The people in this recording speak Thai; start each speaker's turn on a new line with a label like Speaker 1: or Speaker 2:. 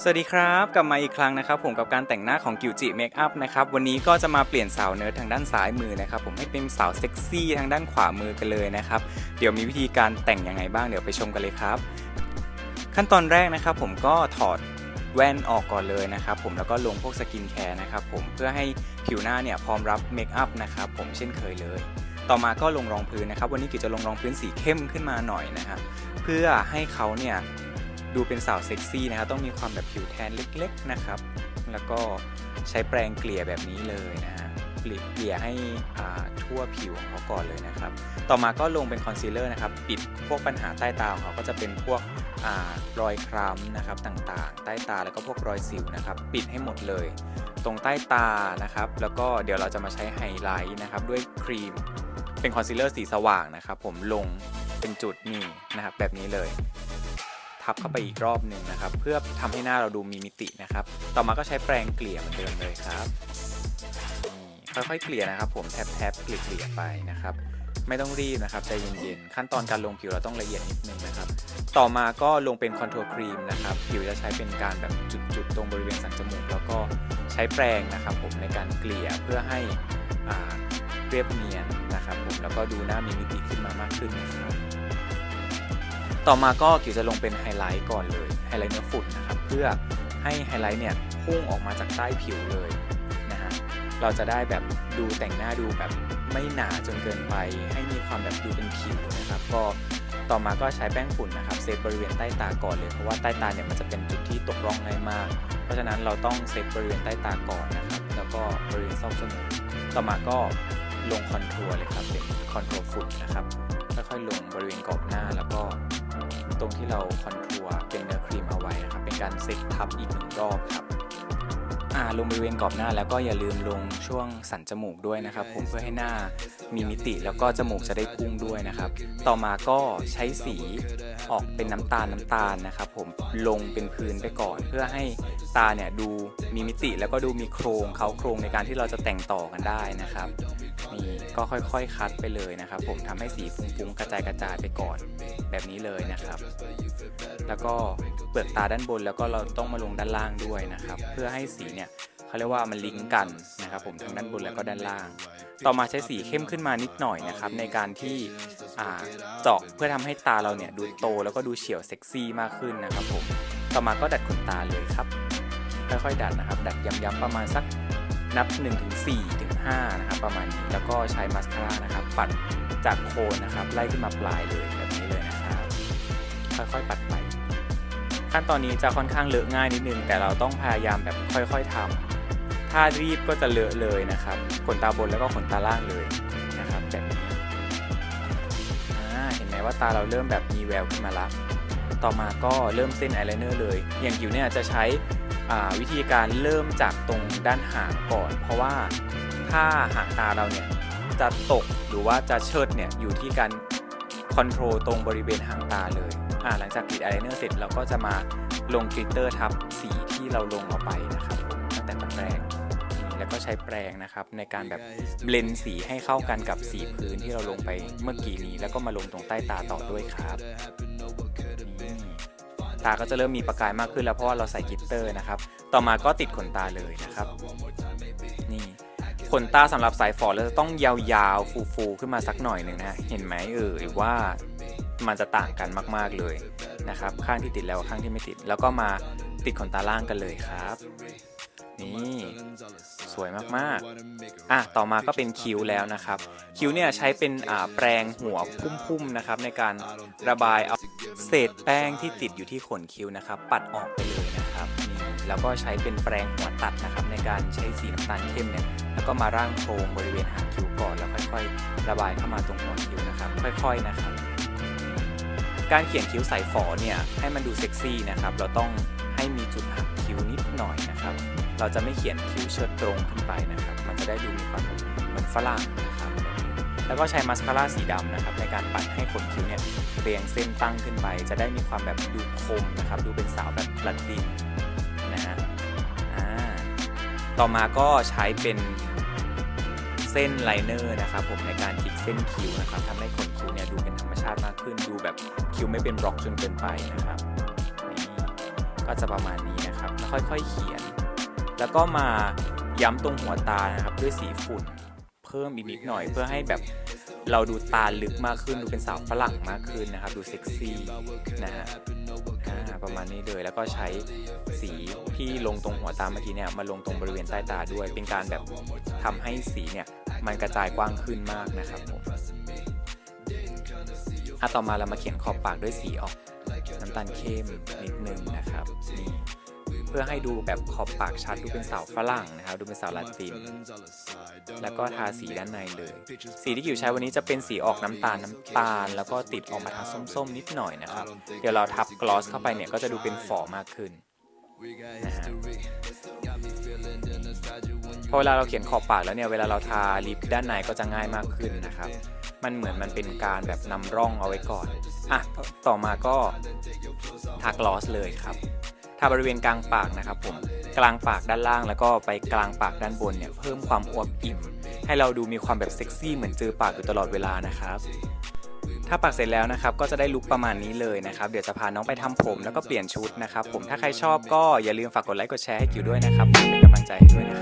Speaker 1: สวัสดีครับ กลับมาอีกครั้งนะครับ ผมกับการแต่งหน้าของกิวจิเมคอัพนะครับวันนี้ก็จะมาเปลี่ยนสาวเนิร์ดทางด้านซ้ายมือนะครับผมให้เป็นสาวเซ็กซี่ทางด้านขวามือกันเลยนะครับเดี๋ยวมีวิธีการแต่งยังไงบ้างเดี๋ยวไปชมกันเลยครับ ขั้นตอนแรกนะครับ ผมก็ถอดแว่นออกก่อนเลยนะครับผมแล้วก็ลงพวกสกินแคร์นะครับผมเพื่อให้ผิวหน้าเนี่ยพร้อมรับเมคอัพนะครับผมเช่นเคยเลย ต่อมาก็ลงรองพื้นนะครับ วันนี้กิวจะลงรองพื้นสีเข้มขึ้นมาหน่อยนะครับเพื่อให้เขาเนี่ย ดูเป็นสาวเซ็กซี่นะครับต้องมีความแบบผิวแทนเล็กๆนะครับ แล้วก็ใช้แปรงเกลี่ยแบบนี้เลยนะฮะเกลี่ยเกลี่ยให้ทั่วผิวของเขาก่อนเลยนะครับ ต่อมาก็ลงเป็นคอนซีลเลอร์นะครับ ปิดพวกปัญหาใต้ตาของเขาก็จะเป็นพวกอรอยคล้ำนะครับต่างๆ ใต้ตาแล้วก็พวกรอยสิวนะครับ ปิดให้หมดเลย ตรงใต้ตานะครับ แล้วก็เดี๋ยวเราจะมาใช้ไฮไลท์นะครับด้วยครีม เป็นคอนซีลเลอร์สีสว่างนะครับ ผมลงเป็นจุดนี่นะครับแบบนี้เลย ทับเข้าไปอีกรอบหนึ่งนะครับ เพื่อทำให้หน้าเราดูมีมิตินะครับ ต่อมาก็ใช้แปรงเกลี่ยเหมือนเดิมเลยครับนี่ค่อยๆเกลี่ยนะครับ ผมแทบๆเกลี่ยๆไปนะครับไม่ต้องรีบนะครับใจเย็นๆ ขั้นตอนการลงผิวเราต้องละเอียดนิดนึงนะครับ ต่อมาก็ลงเป็นคอนทัวร์ครีมนะครับ ผิวจะใช้เป็นการแบบจุดๆ ตรงบริเวณสันจมูก แล้วก็ใช้แปรงนะครับผมในการเกลี่ยเพื่อให้เรียบเนียนนะครับผมแล้วก็ดูหน้ามีมิติขึ้นมามากขึ้นนะครับ ต่อมาก็กิวจะลงเป็นไฮไลท์ก่อนเลยไฮไลท์เนื้อฝุ่นนะครับเพื่อให้ไฮไลท์เนี่ยพุ่งออกมาจากใต้ผิวเลยนะฮะเราจะได้แบบดูแต่งหน้าดูแบบไม่หนาจนเกินไป ให้มีความแบบดูเป็นผิวนะครับก็ต่อมาก็ใช้แป้งฝุ่นนะครับเซตบริเวณใต้ตาก่อนเลยเพราะว่าใต้ตาเนี่ยมันจะเป็นจุดที่ตกร่องง่ายมาก เพราะฉะนั้นเราต้องเซตบริเวณใต้ตาก่อนนะครับแล้วก็บริเวณซอกจมูกต่อมาก็ลงคอนทัวร์เลยครับเป็นคอนทัวร์ฝุ่นนะครับค่อยๆลงบริเวณกรอบหน้าแล้วก็ ตรงที่เราคอนทัวร์เป็นเนื้อครีมเอาไว้นะครับเป็นการเซ็ตทับอีกหนึ่งรอบครับ ลงบริเวณกรอบหน้าแล้วก็อย่าลืมลงช่วงสันจมูกด้วยนะครับ ผมเพื่อให้หน้ามีมิติแล้วก็จมูกจะได้พุ่งด้วยนะครับ ต่อมาก็ใช้สีออกเป็นน้ำตาลน้ำตาลนะครับ ผมลงเป็นพื้นไปก่อน เพื่อให้ตาเนี่ยดูมีมิติแล้วก็ดูมีโครงเขาโครงในการที่เราจะแต่งต่อกันได้นะครับนี่ก็ค่อยๆ คัดไปเลยนะครับ ผมทำให้สีฟุ้งๆกระจายกระจายไปก่อนแบบนี้เลยนะครับ แล้วก็เปลือกตาด้านบนแล้วก็เราต้องมาลงด้านล่างด้วยนะครับ เพื่อให้สีเนี่ยเขาเรียกว่ามันลิงก์กันนะครับผมทั้งด้านบนแล้วก็ด้านล่าง ต่อมาใช้สีเข้มขึ้นมานิดหน่อยนะครับในการที่เจาะเพื่อทำให้ตาเราเนี่ยดูโตแล้วก็ดูเฉียวเซ็กซี่มากขึ้นนะครับผมต่อมาก็ดัดขนตาเลยครับค่อยๆดัดนะครับ ดัดย้ำๆประมาณสักนับ1ถึง4ถึง5นะครับประมาณนี้แล้วก็ใช้มาสคาร่านะครับ ปัดจากโคนนะครับไล่ขึ้นมาปลายเลยแบบนี้เลยนะครับค่อยๆปัดไป ขั้นตอนนี้จะค่อนข้างเลอะง่ายนิดนึง แต่เราต้องพยายามแบบค่อยๆทำถ้ารีบก็จะเลอะเลยนะครับขนตาบนแล้วก็ขนตาล่างเลยนะครับแบบนี้อ่าเห็นไหมว่าตาเราเริ่มแบบมีแววขึ้นมาละต่อมาก็เริ่มเส้นอายไลเนอร์เลย อย่างกิวเนี่ยจะใช้วิธีการเริ่มจากตรงด้านหางก่อน เพราะว่าถ้าหางตาเราเนี่ยจะตกหรือว่าจะเชิดเนี่ยอยู่ที่การคอนโทรลตรงบริเวณหางตาเลย หลังจากกรีดอายไลเนอร์เสร็จเราก็จะมาลงกลิตเตอร์ทับสีที่เราลงออกไปนะครับตั้งแต่ตอนแรกนี่แล้วก็ใช้แปรงนะครับ ในการแบบเบลนสีให้เข้ากันกับสีพื้นที่เราลงไปเมื่อกี้นี้ แล้วก็มาลงตรงใต้ตาต่อด้วยครับนี่ตาก็จะเริ่มมีประกายมากขึ้นแล้วเพราะว่าเราใส่กลิตเตอร์นะครับ ต่อมาก็ติดขนตาเลยนะครับ นี่ขนตาสำหรับสายฝอเราจะต้องยาวๆฟูๆขึ้นมาสักหน่อยหนึ่งนะเห็นไหมเออว่า มันจะต่างกันมาก ๆเลยนะครับ ข้างที่ติดแล้วข้างที่ไม่ติด แล้วก็มาติดขนตาล่างกันเลยครับ นี่สวยมากๆอะต่อมาก็เป็นคิ้วแล้วนะครับ คิ้วเนี่ยใช้เป็นอ่าแปรงหัวพุ่มๆนะครับ ในการระบายเอาเศษแป้งที่ติดอยู่ที่ขนคิ้วนะครับ ปัดออกไปเลยนะครับนี่แล้วก็ใช้เป็นแปรงหัวตัดนะครับ ในการใช้สีน้ำตาลเข้มเนี่ยแล้วก็มาร่างโครงบริเวณหางคิ้วก่อนแล้วค่อยๆ ระบายเข้ามาตรงหัวคิ้วนะครับ ค่อย ๆนะครับ การเขียนคิ้วสายฝอเนี่ยให้มันดูเซ็กซี่นะครับ เราต้องให้มีจุดหักคิ้วนิดหน่อยนะครับ เราจะไม่เขียนคิ้วเชิดตรงขึ้นไปนะครับ มันจะได้ดูมีความเหมือนฝรั่งนะครับ แล้วก็ใช้มาสคาร่าสีดำนะครับในการปัดให้ขนคิ้วเนี่ยเรียงเส้นตั้งขึ้นไป จะได้มีความแบบดูคมนะครับ ดูเป็นสาวแบบละตินนะฮะต่อมาก็ใช้เป็น เส้นไลเนอร์นะครับผมในการขีดเส้นคิ้วนะครับทำให้ขนคิ้วเนี่ยดูเป็นธรรมชาติมากขึ้นดูแบบคิ้วไม่เป็นบล็อกจนเกินไปนะครับนี่ก็จะประมาณนี้นะครับแล้วค่อยๆเขียน แล้วก็มาย้ำตรงหัวตานะครับด้วยสีฝุ่นเพิ่มอีกนิดหน่อยเพื่อให้แบบเราดูตาลึกมากขึ้นดูเป็นสาวฝรั่งมากขึ้นนะครับ ดูเซ็กซี่นะฮะประมาณนี้เลยแล้วก็ใช้สีที่ลงตรงหัวตาเมื่อกี้เนี่ยมาลงตรงบริเวณใต้ตาด้วย เป็นการแบบทำให้สีเนี่ย มันกระจายกว้างขึ้นมากนะครับผมอะต่อมาเรามาเขียนขอบปากด้วยสีออกน้ำตาลเข้มนิดนึงนะครับนี่เพื่อให้ดูแบบขอบปากชัดดูเป็นสาวฝรั่งนะครับ ดูเป็นสาวลาติน แล้วก็ทาสีด้านในเลย สีที่กิวใช้วันนี้จะเป็นสีออกน้ำตาลน้ำตาล แล้วก็ติดออกมาทางส้มๆ นิดหน่อยนะครับ เดี๋ยวเราทับกลอสเข้าไปเนี่ยก็จะดูเป็นฝอมากขึ้นนะฮะ พอเวลาเราเขียนขอบปากแล้วเนี่ยเวลาเราทาลิปด้านในก็จะง่ายมากขึ้นนะครับ มันเหมือนมันเป็นการแบบนำร่องเอาไว้ก่อนอะต่อมาก็ทากลอสเลยครับทาบริเวณกลางปากนะครับผมกลางปากด้านล่างแล้วก็ไปกลางปากด้านบนเนี่ยเพิ่มความอวบอิ่ม ให้เราดูมีความแบบเซ็กซี่เหมือนเจอปากอยู่ตลอดเวลานะครับถ้าปากเสร็จแล้วนะครับก็จะได้ลุคประมาณนี้เลยนะครับ เดี๋ยวจะพาน้องไปทำผมแล้วก็เปลี่ยนชุดนะครับ ผมถ้าใครชอบก็อย่าลืมฝากกดไลค์กดแชร์ให้กิวด้วยนะครับเป็นกำลังใจให้ด้วยนะครับ